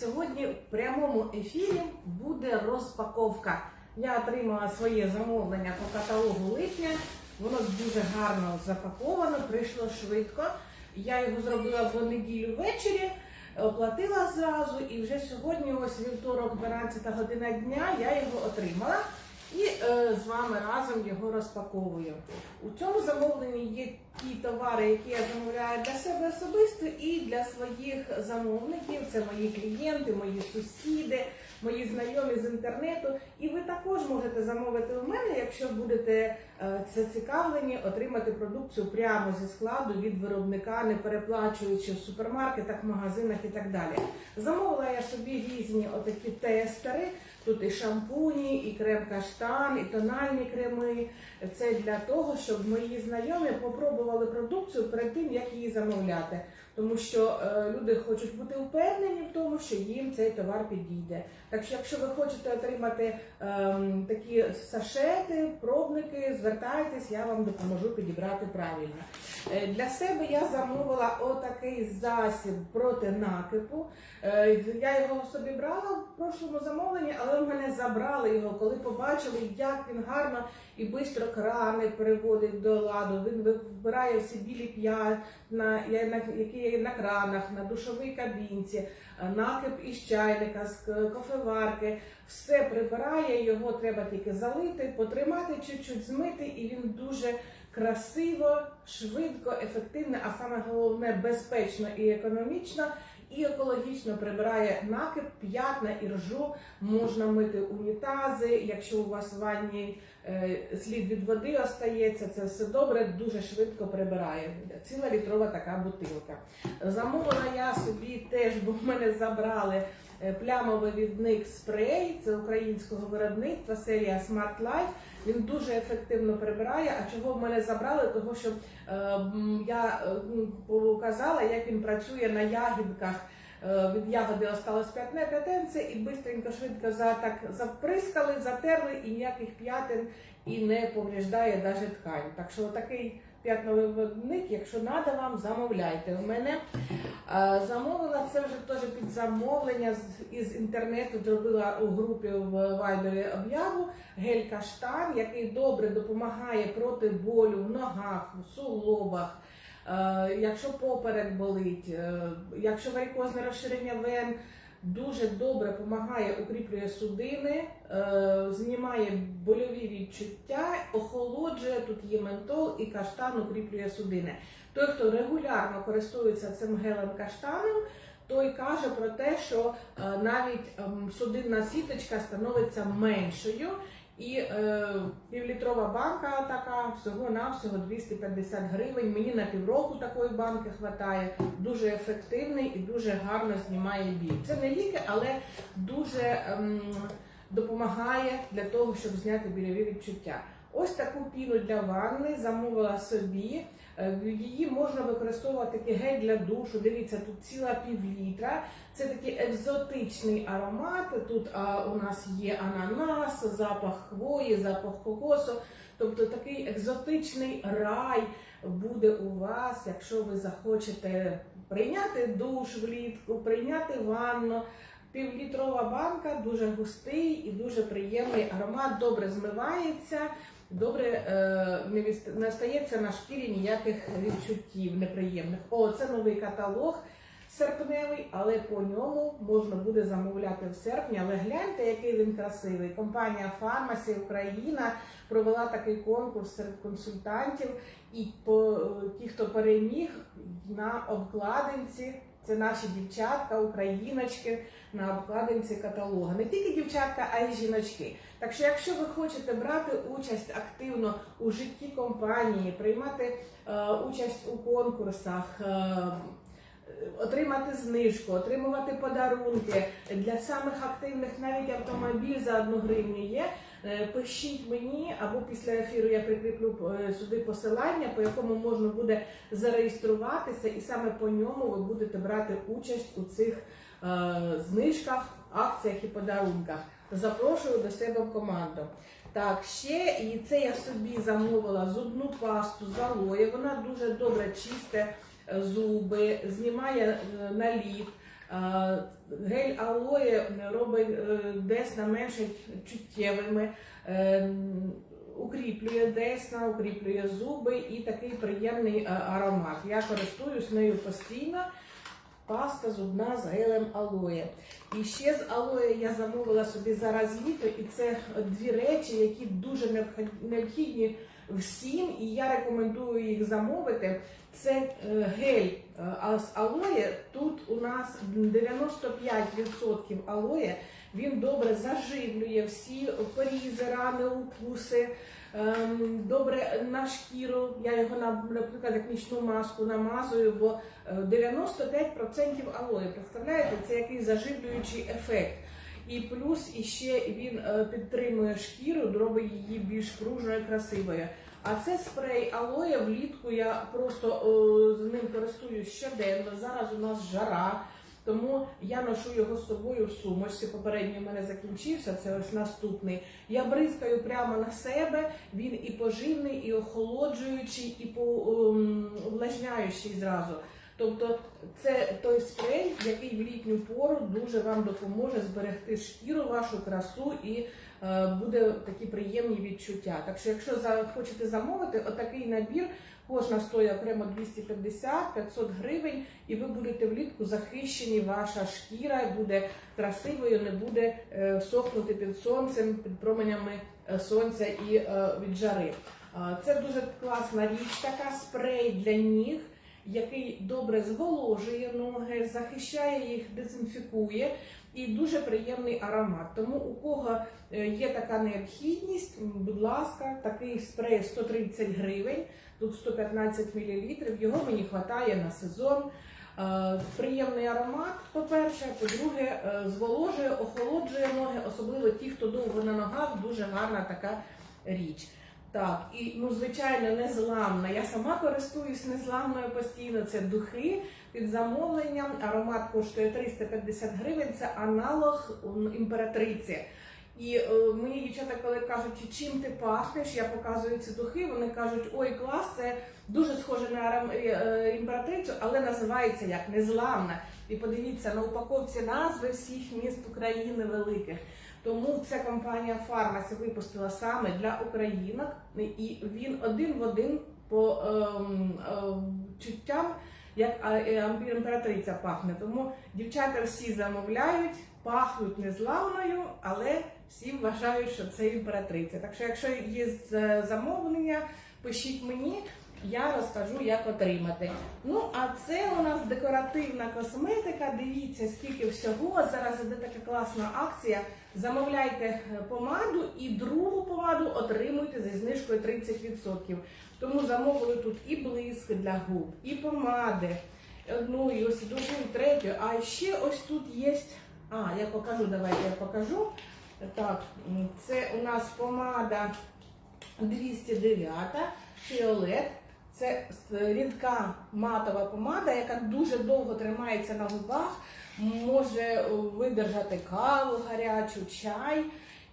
Сьогодні в прямому ефірі буде розпаковка. Я отримала своє замовлення по каталогу липня. Воно дуже гарно запаковано, прийшло швидко. Я його зробила в неділю ввечері, оплатила зразу, і вже сьогодні, ось вівторок, 12 година дня, я його отримала і е, з вами разом його розпаковую. У цьому замовленні є ті товари, які я замовляю для себе особисто і для своїх замовників. Це мої клієнти, мої сусіди, мої знайомі з інтернету. І ви також можете замовити у мене, якщо будете е, зацікавлені отримати продукцію прямо зі складу від виробника, не переплачуючи в супермаркетах, магазинах і так далі. Замовила я собі різні отакі тестери. Тут і шампуні, і крем каштан, і тональні креми. Це для того, щоб мої знайомі попробували продукцію перед тим, як її замовляти. Тому що е, люди хочуть бути впевнені в тому, що їм цей товар підійде. Так що, якщо ви хочете отримати ем, такі сашети, пробники, звертайтесь, я вам допоможу підібрати правильно. Е, Для себе я замовила отакий засіб проти накипу. Е, Я його собі брала в прошлому замовленні, але в мене забрали його, коли побачили, як він гарно і швидко крани переводить до ладу. Він вбирає всі білі п'ятна, на- які на кранах, на душовій кабінці, е, накип із чайника, з кофеварки. Все прибирає, його треба тільки залити, потримати, чуть-чуть змити, і він дуже красиво, швидко, ефективно, а саме головне безпечно і економічно. І екологічно прибирає накип, п'ятна і ржу. Можна мити унітази. Якщо у вас в ванні слід від води остається, це все добре, дуже швидко прибирає. Ціла літрова така бутилка. Замовила я собі теж, бо в мене забрали е, плямовий відник спрей. Це українського виробництва, серія Smart Life. Він дуже ефективно прибирає. А чого в мене забрали? Того що е, я е, показала, як він працює на ягідках. Е, Від ягоди осталось п'ятне п'ятенце і швидко так заприскали, затерли і ніяких п'ятин і не повреждає навіть ткань. Так що такий п'ятновий водник, якщо треба вам, замовляйте. У мене е, замовила це вже теж під замовлення із інтернету. Зробила у групі в Вайбері об'яву гель каштан, який добре допомагає проти болю в ногах, в суглобах. Е, Якщо поперек болить, е, якщо варикозне розширення вен, дуже добре допомагає, укріплює судини, е, знімає больові відчуття, охолоджує, тут є ментол і каштан укріплює судини. Той, хто регулярно користується цим гелем каштаном, той каже про те, що навіть ем, судинна сіточка становиться меншою. І е, півлітрова банка така всього-навсього 250 гривень. Мені на півроку такої банки вистачає. Дуже ефективний і дуже гарно знімає біль. Це не ліки, але дуже ем, допомагає для того, щоб зняти біляві відчуття. Ось таку піну для ванни замовила собі. Е, Її можна використовувати як гель для душу. Дивіться, тут ціла півлітра. Це такий екзотичний аромат. Тут а, у нас є ананас, запах хвої, запах кокосу. Тобто такий екзотичний рай буде у вас, якщо ви захочете прийняти душ влітку, прийняти ванну. Півлітрова банка, дуже густий і дуже приємний аромат, добре змивається, добре е, не, віст- не на шкірі ніяких відчуттів неприємних. О, це новий каталог серпневий, але по ньому можна буде замовляти в серпні. Але гляньте, який він красивий. Компанія Фармасі Україна провела такий конкурс серед консультантів, і по ті, хто переміг на обкладинці. Це наші дівчатка, україночки на обкладинці каталога. Не тільки дівчатка, а й жіночки. Так що, якщо ви хочете брати участь активно у житті компанії, приймати е, участь у конкурсах. Е, Отримати знижку, отримувати подарунки для самих активних навіть автомобіль за одну гривню є. Е, Пишіть мені або після ефіру я прикріплю е, сюди посилання, по якому можна буде зареєструватися, і саме по ньому ви будете брати участь у цих е, знижках, акціях і подарунках. Запрошую до себе в команду. Так, ще і це я собі замовила зубну пасту з алоє. Вона дуже добре чисте зуби, знімає наліт. Гель алоє робить е, десна менше чуттєвими, е, укріплює десна, укріплює зуби і такий приємний е, аромат. Я користуюсь нею постійно. Паста зубна з гелем алоє. І ще з алоє я замовила собі зараз літо, і це дві речі, які дуже необхід- необхідні всім, і я рекомендую їх замовити. Це е, гель е, з алоє. Тут у нас 95% алоє. Він добре заживлює всі порізи, рани, укуси. ем, Добре на шкіру. Я його на- наприклад як нічну маску намазую, бо е, 95% алої. Представляєте, це який заживлюючий ефект. І плюс іще він е, підтримує шкіру, робить її більш пружною, красивою. А це спрей алоє влітку. Я просто е, з ним користуюсь щоденно. Зараз у нас жара, тому я ношу його з собою в сумочці. Попередній у мене закінчився. Це ось наступний. Я бризкаю прямо на себе. Він і поживний, і охолоджуючий, і увлажняючий зразу. Тобто це той спрей, який в літню пору дуже вам допоможе зберегти шкіру, вашу красу і е, буде такі приємні відчуття. Так що, якщо хочете замовити, отакий набір кожна стоїть окремо 250-500 гривень, і ви будете влітку захищені. Ваша шкіра буде красивою, не буде е, сохнути під сонцем, під променями е, сонця і е, від жари. Е, Це дуже класна річ, така спрей для ніг який добре зволожує ноги, захищає їх, дезінфікує і дуже приємний аромат. Тому у кого е, є така необхідність, будь ласка, такий спрей 130 гривень, тут 115 мл, його мені вистачає на сезон. Е, Приємний аромат, по-перше, по-друге, е, зволожує, охолоджує ноги, особливо ті, хто довго на ногах, дуже гарна така річ. Так, і ну звичайно, незламна. Я сама користуюсь незламною постійно. Це духи під замовленням. Аромат коштує 350 гривень. Це аналог імператриці. І е, мені дівчата, коли кажуть, чим ти пахнеш, я показую ці духи. Вони кажуть, ой, клас, це дуже схоже на е, е, імператрицю, але називається як незламна. І подивіться на упаковці назви всіх міст України великих. Тому ця компанія Фармасі випустила саме для українок, і він один в один по ем, ем, чуттям, як е, імператриця пахне. Тому дівчата всі замовляють, пахнуть незламною, але всі вважають, що це імператриця. Так що, якщо є замовлення, пишіть мені. Я розкажу, як отримати. Ну, а це у нас декоративна косметика. Дивіться, скільки всього. Зараз іде така класна акція. Замовляйте е, помаду і другу помаду отримуйте зі знижкою 30%. Тому замовили тут і блиск для губ, і помади. Одну, і ось другу, і третю. А ще ось тут є. А, я покажу, давайте я покажу. Так, це у нас помада 209 фіолет. Це рідка матова помада, яка дуже довго тримається на губах, може е, видержати каву, гарячу, чай.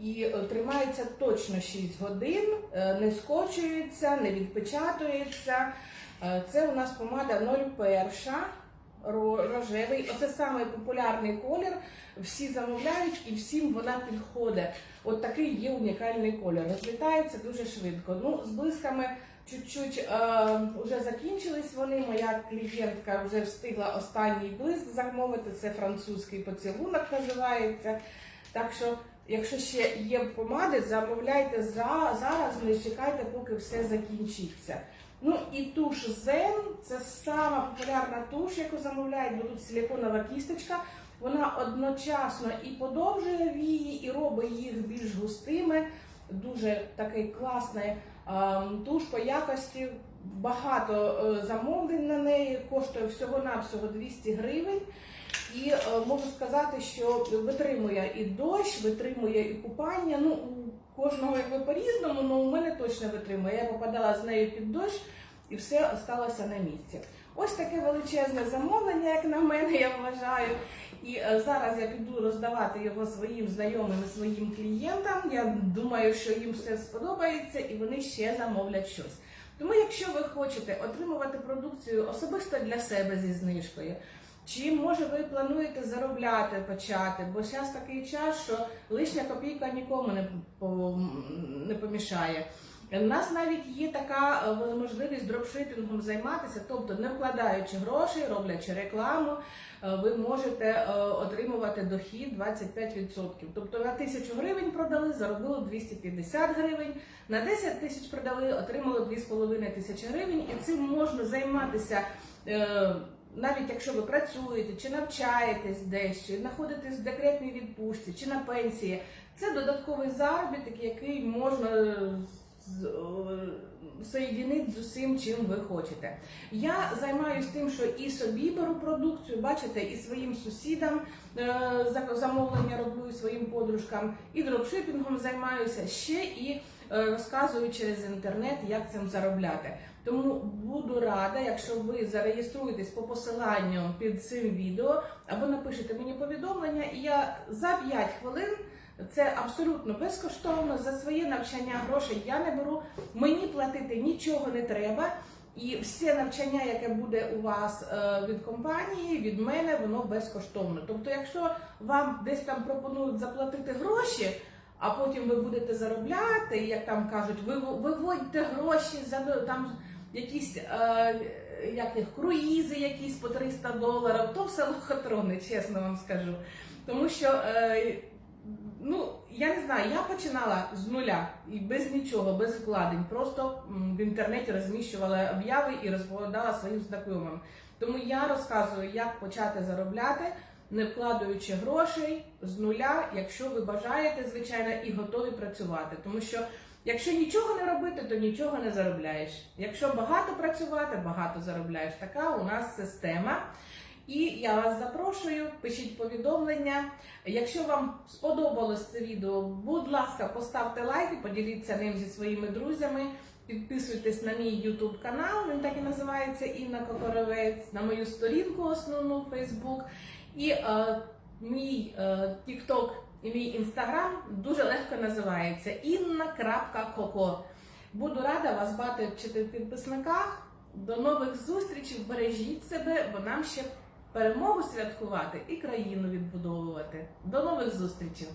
І е, тримається точно 6 годин, е, не скочується, не відпечатується. Е, Це у нас помада 01, рожевий. Оце самий популярний колір. Всі замовляють і всім вона підходить. От такий є унікальний колір. Розлітається дуже швидко. Ну, з блисками чуть-чуть е, вже закінчились вони. Моя клієнтка вже встигла останній блиск замовити. Це французький поцілунок називається. Так що, якщо ще є помади, замовляйте за- зараз, не чекайте, поки все закінчиться. Ну і туш Zen, це сама популярна туш, яку замовляють, бо тут силіконова кісточка. Вона одночасно і подовжує вії, і робить їх більш густими. Дуже такий класний туш по якості. Багато е, замовлень на неї коштує всього-навсього 200 гривень. І е, можу сказати, що витримує і дощ, витримує і купання. Ну, у кожного якби по-різному, але у мене точно витримує. Я попадала з нею під дощ і все осталося на місці. Ось таке величезне замовлення, як на мене, я вважаю. І е, зараз я піду роздавати його своїм знайомим своїм клієнтам. Я думаю, що їм все сподобається і вони ще замовлять щось. Тому, якщо ви хочете отримувати продукцію особисто для себе зі знижкою, Чи може ви плануєте заробляти почати? Бо зараз такий час, що лишня копійка нікому не помішає. У нас навіть є така е, можливість дропшипінгом займатися, тобто не вкладаючи грошей, роблячи рекламу, е, ви можете е, отримувати дохід 25%. Тобто на 1000 гривень продали, заробили 250 гривень, на 10 тисяч продали, отримали 2,5 тисячі гривень, і цим можна займатися. Навіть якщо ви працюєте, чи навчаєтесь десь, чи знаходитесь в декретній відпустці, чи на пенсії, це додатковий заробіток, який можна е, з усім, чим ви хочете. Я займаюся тим, що і собі беру продукцію, бачите, і своїм сусідам е, замовлення роблю, і своїм подружкам, і дропшипінгом займаюся ще і е, розказую через інтернет, як цим заробляти. Тому буду рада, якщо ви зареєструєтесь по посиланню під цим відео або напишете мені повідомлення, і я за 5 хвилин. Це абсолютно безкоштовно. За своє навчання грошей я не беру. Мені платити нічого не треба. І все навчання, яке буде у вас е, від компанії, від мене, воно безкоштовно. Тобто, якщо вам десь там пропонують заплатити гроші, а потім ви будете заробляти, як там кажуть, ви виводьте гроші за там якісь е, як їх, круїзи, якісь по 300 доларів, то все лохотрони, чесно вам скажу. Тому що е, ну я не знаю, я починала з нуля і без нічого, без вкладень. Просто в інтернеті розміщувала обяви і розповідала своїм знайомим. Тому я розказую, як почати заробляти, не вкладаючи грошей з нуля, якщо ви бажаєте, звичайно, і готові працювати. Тому що якщо нічого не робити, то нічого не заробляєш. Якщо багато працювати, багато заробляєш. Така у нас система. І я вас запрошую, пишіть повідомлення. Якщо вам сподобалось це відео, будь ласка, поставте лайк і поділіться ним зі своїми друзями. Підписуйтесь на мій YouTube канал, він так і називається Інна Кокоровець, на мою сторінку основну Facebook. І е, мій е, TikTok і мій Instagram дуже легко називається інна.коко. Буду рада вас бачити в підписниках. До нових зустрічей, бережіть себе, бо нам ще перемогу святкувати і країну відбудовувати. До нових зустрічей!